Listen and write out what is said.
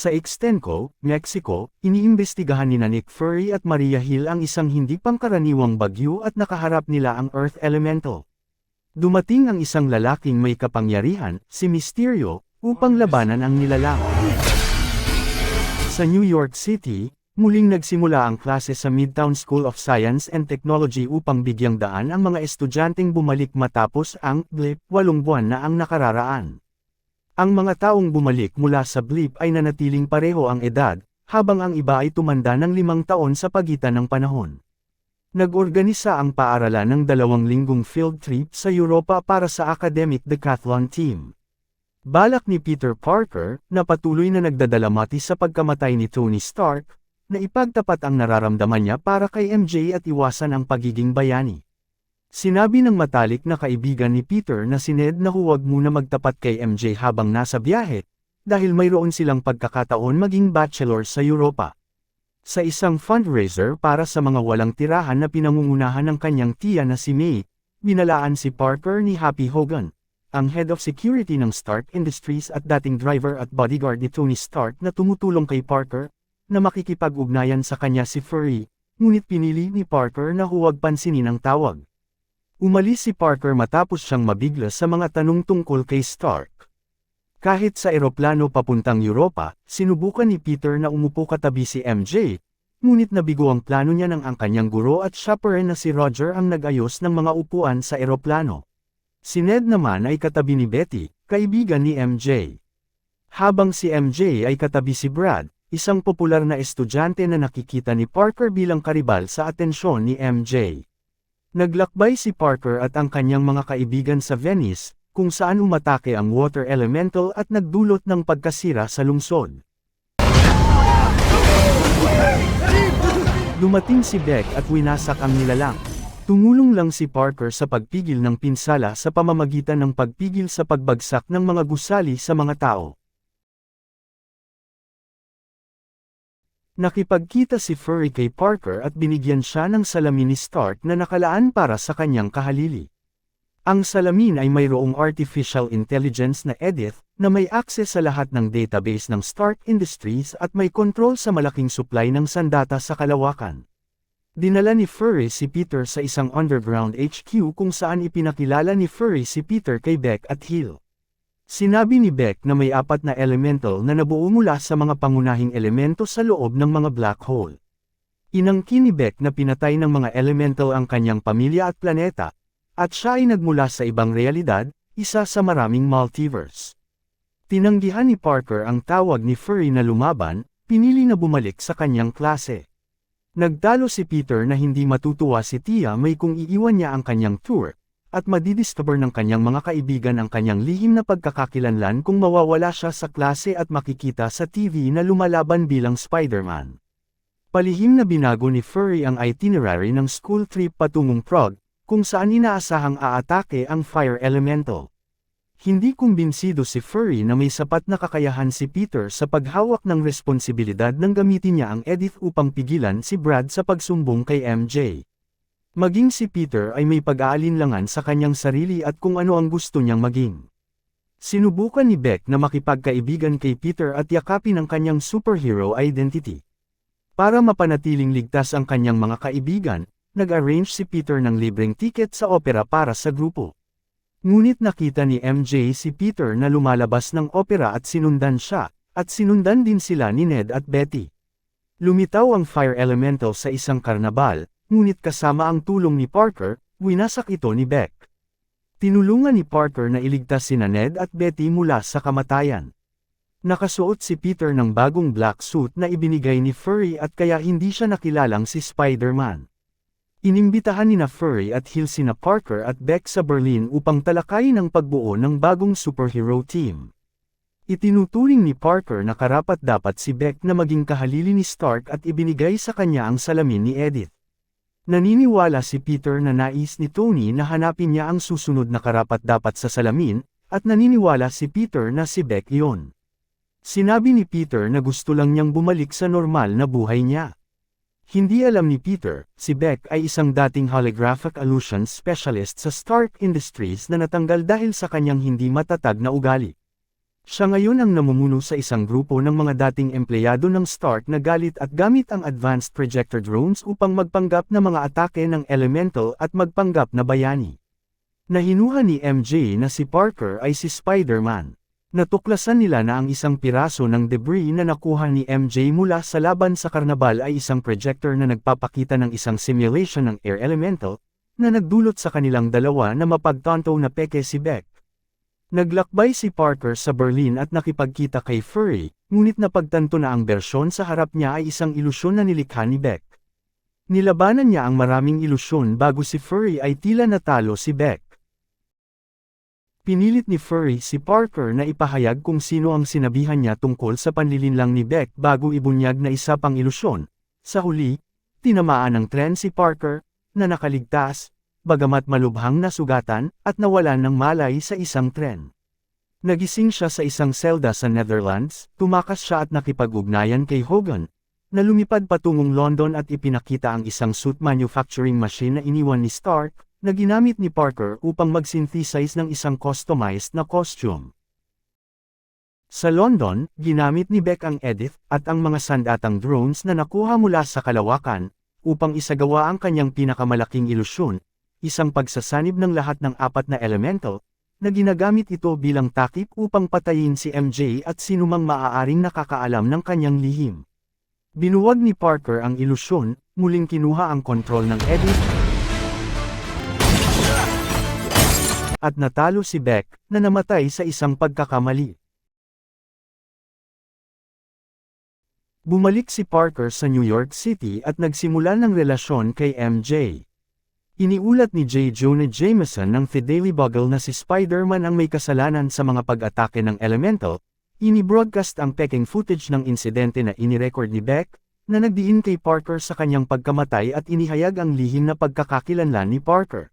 Sa Extenco, Mexico, iniimbestigahan ni Nick Fury at Maria Hill ang isang hindi pangkaraniwang bagyo at nakaharap nila ang Earth Elemental. Dumating ang isang lalaking may kapangyarihan, si Mysterio, upang labanan ang nilalang. Sa New York City, muling nagsimula ang klase sa Midtown School of Science and Technology upang bigyang daan ang mga estudyanteng bumalik matapos ang blip walong buwan na ang nakararaan. Ang mga taong bumalik mula sa blip ay nanatiling pareho ang edad, habang ang iba ay tumanda ng limang taon sa pagitan ng panahon. Nag-organisa ang paaralan ng dalawang linggong field trip sa Europa para sa academic decathlon team. Balak ni Peter Parker, na patuloy na nagdadalamati sa pagkamatay ni Tony Stark, na ipagtapat ang nararamdaman niya para kay MJ at iwasan ang pagiging bayani. Sinabi ng matalik na kaibigan ni Peter na si Ned na huwag muna magtapat kay MJ habang nasa biyahe, dahil mayroon silang pagkakataon maging bachelor sa Europa. Sa isang fundraiser para sa mga walang tirahan na pinangungunahan ng kanyang tiya na si May, binalaan si Parker ni Happy Hogan, ang head of security ng Stark Industries at dating driver at bodyguard ni Tony Stark na tumutulong kay Parker, na makikipag-ugnayan sa kanya si Fury, ngunit pinili ni Parker na huwag pansinin ang tawag. Umalis si Parker matapos siyang mabigla sa mga tanong tungkol kay Stark. Kahit sa eroplano papuntang Europa, sinubukan ni Peter na umupo katabi si MJ, ngunit nabigo ang plano niya ng ang kanyang guro at chaperone na si Roger ang nag-ayos ng mga upuan sa eroplano. Si Ned naman ay katabi ni Betty, kaibigan ni MJ. Habang si MJ ay katabi si Brad, isang popular na estudyante na nakikita ni Parker bilang karibal sa atensyon ni MJ. Naglakbay si Parker at ang kanyang mga kaibigan sa Venice, kung saan umatake ang water elemental at nagdulot ng pagkasira sa lungsod. Dumating si Beck at winasak ang nilalang. Tumulong lang si Parker sa pagpigil ng pinsala sa pamamagitan ng pagpigil sa pagbagsak ng mga gusali sa mga tao. Nakipagkita si Furry kay Parker at binigyan siya ng salamin ni Stark na nakalaan para sa kanyang kahalili. Ang salamin ay mayroong artificial intelligence na Edith, na may access sa lahat ng database ng Stark Industries at may control sa malaking supply ng sandata sa kalawakan. Dinala ni Furry si Peter sa isang underground HQ kung saan ipinakilala ni Furry si Peter kay Beck at Hill. Sinabi ni Beck na may apat na elemental na nabuo mula sa mga pangunahing elemento sa loob ng mga black hole. Inangkin ni Beck na pinatay ng mga elemental ang kanyang pamilya at planeta, at siya ay nagmula sa ibang realidad, isa sa maraming multiverse. Tinanggihan ni Parker ang tawag ni Furry na lumaban, pinili na bumalik sa kanyang klase. Nagtalo si Peter na hindi matutuwa si Tia May kung iiwan niya ang kanyang tour, at madidiscover ng kanyang mga kaibigan ang kanyang lihim na pagkakakilanlan kung mawawala siya sa klase at makikita sa TV na lumalaban bilang Spider-Man. Palihim na binago ni Furry ang itinerary ng school trip patungong Prague, kung saan inaasahang aatake ang Fire Elemental. Hindi kumbinsido si Furry na may sapat na kakayahan si Peter sa paghawak ng responsibilidad ng gamitin niya ang Edith upang pigilan si Brad sa pagsumbong kay MJ. Maging si Peter ay may pag-aalinlangan sa kanyang sarili at kung ano ang gusto niyang maging. Sinubukan ni Beck na makipagkaibigan kay Peter at yakapin ang kanyang superhero identity. Para mapanatiling ligtas ang kanyang mga kaibigan, nag-arrange si Peter ng libreng ticket sa opera para sa grupo. Ngunit nakita ni MJ si Peter na lumalabas ng opera at sinundan siya, at sinundan din sila ni Ned at Betty. Lumitaw ang fire elemental sa isang karnabal, ngunit kasama ang tulong ni Parker, winasak ito ni Beck. Tinulungan ni Parker na iligtas sina Ned at Betty mula sa kamatayan. Nakasuot si Peter ng bagong black suit na ibinigay ni Furry at kaya hindi siya nakilalang si Spider-Man. Inimbitahan ni na Furry at Hill sina Parker at Beck sa Berlin upang talakayin ang pagbuo ng bagong superhero team. Itinuturing ni Parker na karapat dapat si Beck na maging kahalili ni Stark at ibinigay sa kanya ang salamin ni Edith. Naniniwala si Peter na nais ni Tony na hanapin niya ang susunod na karapat-dapat sa salamin, at naniniwala si Peter na si Beck iyon. Sinabi ni Peter na gusto lang niyang bumalik sa normal na buhay niya. Hindi alam ni Peter, si Beck ay isang dating holographic illusion specialist sa Stark Industries na natanggal dahil sa kanyang hindi matatag na ugali. Siya ngayon ang namumuno sa isang grupo ng mga dating empleyado ng Stark na galit at gamit ang advanced projector drones upang magpanggap na mga atake ng elemental at magpanggap na bayani. Nahinuha ni MJ na si Parker ay si Spider-Man. Natuklasan nila na ang isang piraso ng debris na nakuha ni MJ mula sa laban sa karnabal ay isang projector na nagpapakita ng isang simulation ng air elemental, na nagdulot sa kanilang dalawa na mapagtanto na peke si Beck. Naglakbay si Parker sa Berlin at nakipagkita kay Furry, ngunit napagtanto na ang bersyon sa harap niya ay isang ilusyon na nilikha ni Beck. Nilabanan niya ang maraming ilusyon bago si Furry ay tila natalo si Beck. Pinilit ni Furry si Parker na ipahayag kung sino ang sinabihan niya tungkol sa panlilinlang ni Beck bago ibunyag na isa pang ilusyon. Sa huli, tinamaan ng tren si Parker, na nakaligtas, bagamat malubhang nasugatan, at nawalan ng malay sa isang tren. Nagising siya sa isang selda sa Netherlands, tumakas siya at nakipag-ugnayan kay Hogan, na lumipad patungong London at ipinakita ang isang suit manufacturing machine na iniwan ni Stark, na ginamit ni Parker upang mag-synthesize ng isang customized na costume. Sa London, ginamit ni Beck ang Edith at ang mga sandatang drones na nakuha mula sa kalawakan, upang isagawa ang kanyang pinakamalaking ilusyon, isang pagsasanib ng lahat ng apat na elemental, na ginagamit ito bilang takip upang patayin si MJ at sinumang maaaring nakakaalam ng kanyang lihim. Binuwag ni Parker ang ilusyon, muling kinuha ang kontrol ng Edith, at natalo si Beck, na namatay sa isang pagkakamali. Bumalik si Parker sa New York City at nagsimula ng relasyon kay MJ. Iniulat ni J. Jonah Jameson ng Daily Bugle na si Spider-Man ang may kasalanan sa mga pag-atake ng Elemental, inibroadcast ang peking footage ng insidente na inirecord ni Beck, na nagdiin kay Parker sa kanyang pagkamatay at inihayag ang lihim na pagkakakilanlan ni Parker.